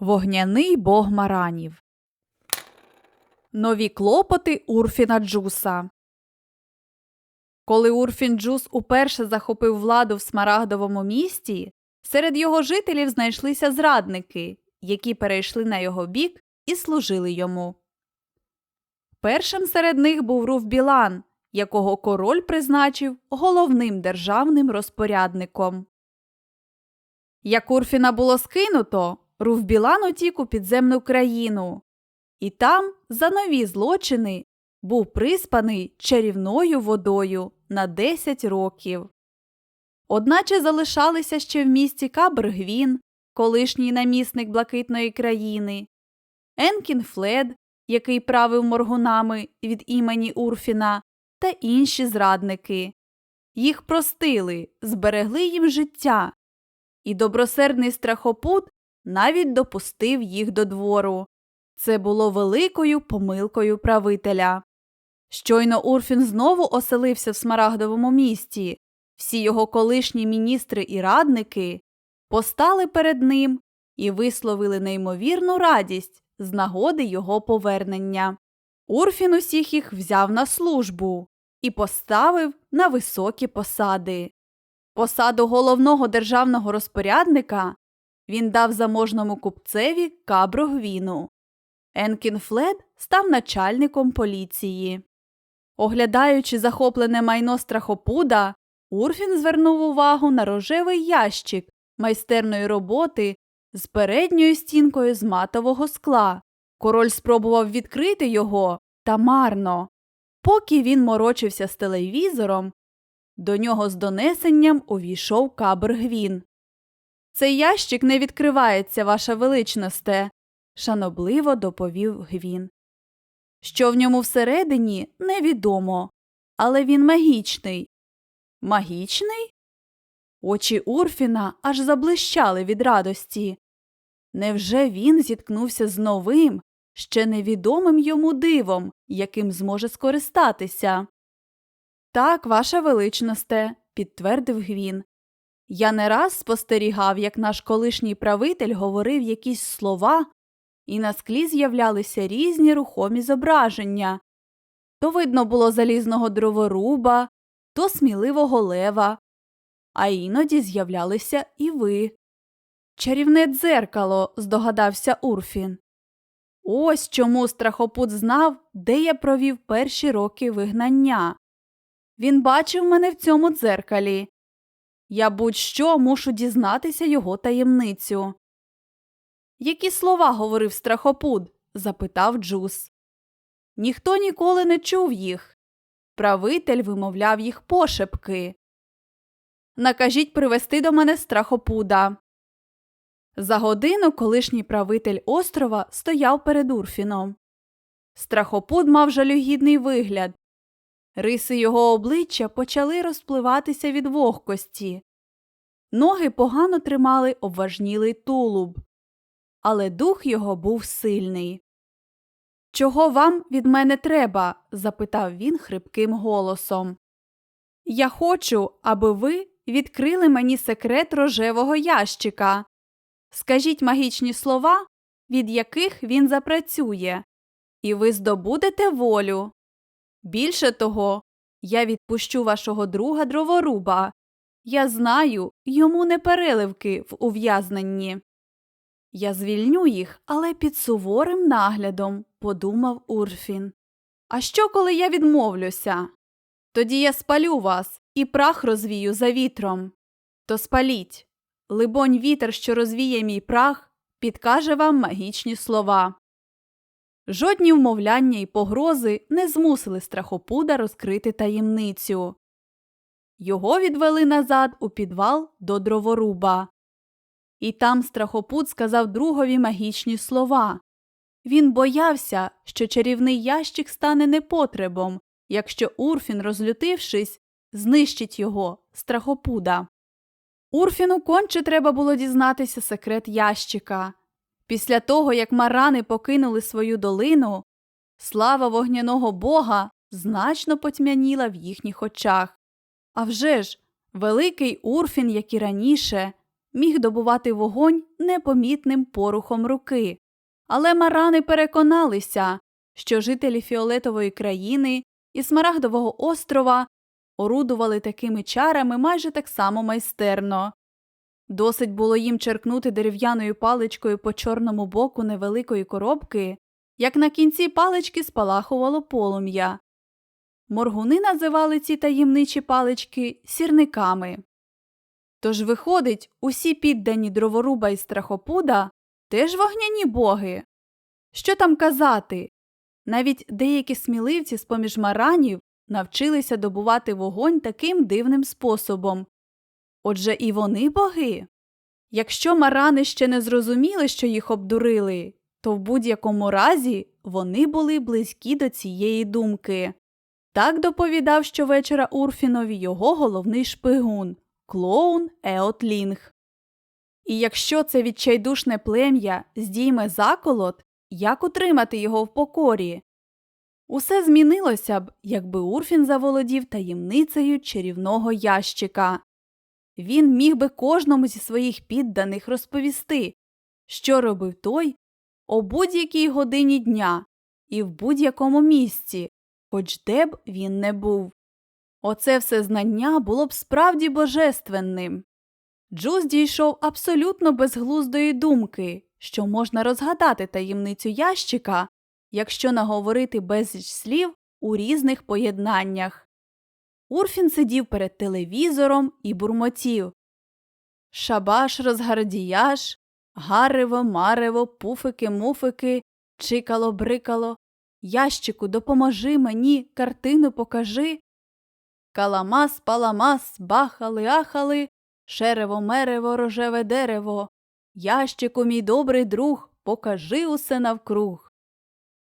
Вогняний бог маранів. Нові клопоти Урфіна Джуса. Коли Урфін Джус уперше захопив владу в Смарагдовому місті, серед його жителів знайшлися зрадники, які перейшли на його бік і служили йому. Першим серед них був Руф Білан, якого король призначив головним державним розпорядником. Як Урфіна було скинуто, Руф Білан утік у підземну країну, і там, за нові злочини, був приспаний чарівною водою на 10 років. Одначе залишалися ще в місті Кабргвін, колишній намісник блакитної країни, Енкін Флед, який правив моргунами від імені Урфіна, та інші зрадники. Їх простили, зберегли їм життя, і добросердний страхопут навіть допустив їх до двору. Це було великою помилкою правителя. Щойно Урфін знову оселився в Смарагдовому місті. Всі його колишні міністри і радники постали перед ним і висловили неймовірну радість з нагоди його повернення. Урфін усіх їх взяв на службу і поставив на високі посади. Посаду головного державного розпорядника він дав заможному купцеві Каброгвіну. Енкін Флед став начальником поліції. Оглядаючи захоплене майно страхопуда, Урфін звернув увагу на рожевий ящик майстерної роботи з передньою стінкою з матового скла. Король спробував відкрити його та марно. Поки він морочився з телевізором, до нього з донесенням увійшов Кабргвін. Цей ящик не відкривається, ваша величносте, шанобливо доповів Гвін. Що в ньому всередині, невідомо, але він магічний. Магічний? Очі Урфіна аж заблищали від радості. Невже він зіткнувся з новим, ще невідомим йому дивом, яким зможе скористатися? Так, ваша величносте, підтвердив Гвін. Я не раз спостерігав, як наш колишній правитель говорив якісь слова, і на склі з'являлися різні рухомі зображення. То видно було залізного дроворуба, то сміливого лева, а іноді з'являлися і ви. Чарівне дзеркало, здогадався Урфін. Ось чому страхопут знав, де я провів перші роки вигнання. Він бачив мене в цьому дзеркалі. Я будь що мушу дізнатися його таємницю. Які слова говорив страхопуд? запитав Джус. Ніхто ніколи не чув їх. Правитель вимовляв їх пошепки. Накажіть привести до мене страхопуда. За годину колишній правитель острова стояв перед Урфіном. Страхопуд мав жалюгідний вигляд. Риси його обличчя почали розпливатися від вогкості. Ноги погано тримали обважнілий тулуб, але дух його був сильний. Чого вам від мене треба? запитав він хрипким голосом. Я хочу, аби ви відкрили мені секрет рожевого ящика. Скажіть магічні слова, від яких він запрацює, і ви здобудете волю. Більше того, я відпущу вашого друга дроворуба. Я знаю, йому не переливки в ув'язненні. Я звільню їх, але під суворим наглядом, подумав Урфін. А що, коли я відмовлюся? Тоді я спалю вас і прах розвію за вітром. То спаліть. Либонь, вітер, що розвіє мій прах, підкаже вам магічні слова. Жодні вмовляння і погрози не змусили страхопуда розкрити таємницю. Його відвели назад у підвал до дроворуба. І там страхопуд сказав другові магічні слова. Він боявся, що чарівний ящик стане непотребом, якщо Урфін, розлютившись, знищить його страхопуда. Урфіну конче треба було дізнатися секрет ящика. Після того, як марани покинули свою долину, слава вогняного бога значно потьмяніла в їхніх очах. А вже ж, великий Урфін, як і раніше, міг добувати вогонь непомітним порухом руки. Але марани переконалися, що жителі фіолетової країни і Смарагдового острова орудували такими чарами майже так само майстерно. Досить було їм черкнути дерев'яною паличкою по чорному боку невеликої коробки, як на кінці палички спалахувало полум'я. Моргуни називали ці таємничі палички сірниками. Тож, виходить, усі піддані дроворуба і страхопуда теж вогняні боги. Що там казати? Навіть деякі сміливці з поміж маранів навчилися добувати вогонь таким дивним способом. Отже, і вони боги. Якщо марани ще не зрозуміли, що їх обдурили, то в будь-якому разі вони були близькі до цієї думки. Так доповідав щовечора Урфінові його головний шпигун клоун Еотлінг. І якщо це відчайдушне плем'я здійме заколот, як утримати його в покорі? Усе змінилося б, якби Урфін заволодів таємницею чарівного ящика. Він міг би кожному зі своїх підданих розповісти, що робив той о будь-якій годині дня і в будь-якому місці, хоч де б він не був. Оце все знання було б справді божественним. Джуз дійшов абсолютно безглуздої думки, що можна розгадати таємницю ящика, якщо наговорити безліч слів у різних поєднаннях. Урфін сидів перед телевізором і бурмотів Шабаш розгардіяш, гарево, марево, пуфики, муфики, чикало, брикало. Ящику, допоможи мені, картину покажи. Каламас, паламас, бахали, ахали, шерево, мерево, рожеве дерево. Ящику, мій добрий друг, покажи усе навкруг.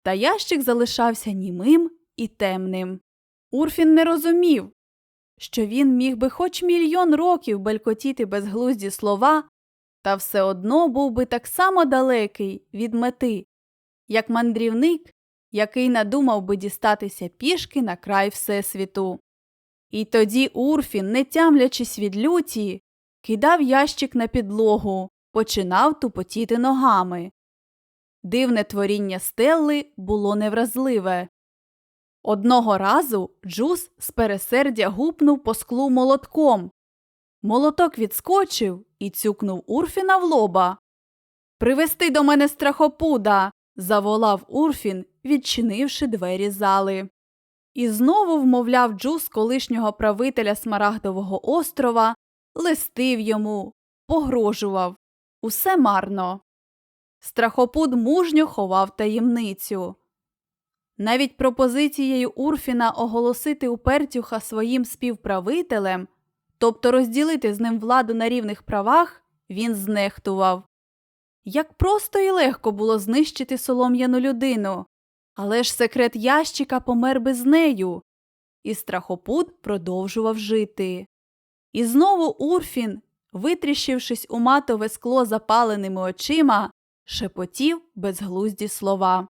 Та ящик залишався німим і темним. Урфін не розумів, що він міг би хоч мільйон років белькотіти безглузді слова, та все одно був би так само далекий від мети, як мандрівник, який надумав би дістатися пішки на край Всесвіту. І тоді Урфін, не тямлячись від люті, кидав ящик на підлогу, починав тупотіти ногами. Дивне творіння Стелли було невразливе. Одного разу Джус з пересердя гупнув по склу молотком. Молоток відскочив і цюкнув Урфіна в лоба. Привести до мене страхопуда. заволав Урфін, відчинивши двері зали. І знову вмовляв Джус колишнього правителя Смарагдового острова, листив йому, погрожував. Усе марно. Страхопуд мужньо ховав таємницю. Навіть пропозицією Урфіна оголосити Упертюха своїм співправителем, тобто розділити з ним владу на рівних правах, він знехтував. Як просто і легко було знищити солом'яну людину, але ж секрет ящика помер без нею, і страхопуд продовжував жити. І знову Урфін, витріщившись у матове скло запаленими очима, шепотів безглузді слова.